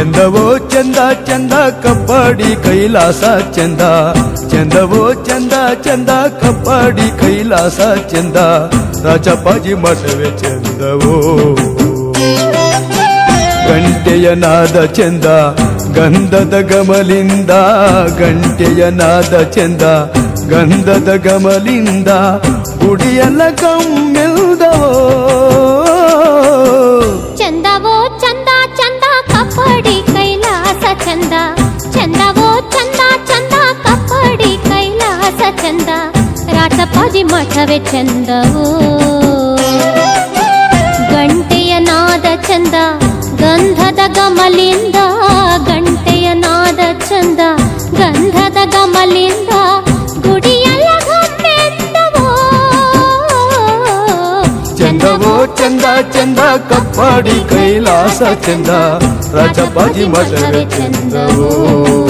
ಚಂದವೋ ಚಂದ ಚಂದ ಕಬ್ಬಡಿ, ಕೈಲಾಸ ಚಂದ. ಚಂದವೋ ಚಂದ ಚಂದ ಕಬ್ಬಡಿ, ಕೈಲಾಸ ಚಂದ. ರಾಜಪ್ಪಾಜಿ ಮಠವೇ ಚಂದವೋ. ಗಂಟೆಯ ನಾದ ಚಂದ, ಗಂಧದ ಗಮಲಿಂದ ಗಂಟೆಯ ನಾದ ಚಂದ, ಗಂಧದ ಗಮಲಿಂದ ಗುಡಿಯಲ್ಲ ಕಮ್ಮೆಲ್ದವೋ ಚಂದ ರಾಟಪಾಜಿ ಮಠವೇ ಚಂದವೋ. ಗಂಟೆಯ ನಾದ ಚಂದ, ಗಂಧದ ಗಮಲಿಂದ, ಗಂಟೆಯ ನಾದ ಚಂದ, ಗಂಧದ ಗಮಲಿಂದ, ಗುಡಿಯಲ್ಲ ಚಂದವೋ ಚಂದ ಚಂದ ಕಪ್ಪಾಡಿ ಕೈಲಾಸ ಚಂದ, ರಾಜಪಾಜಿ ಮಠವೇ ಚಂದವೋ.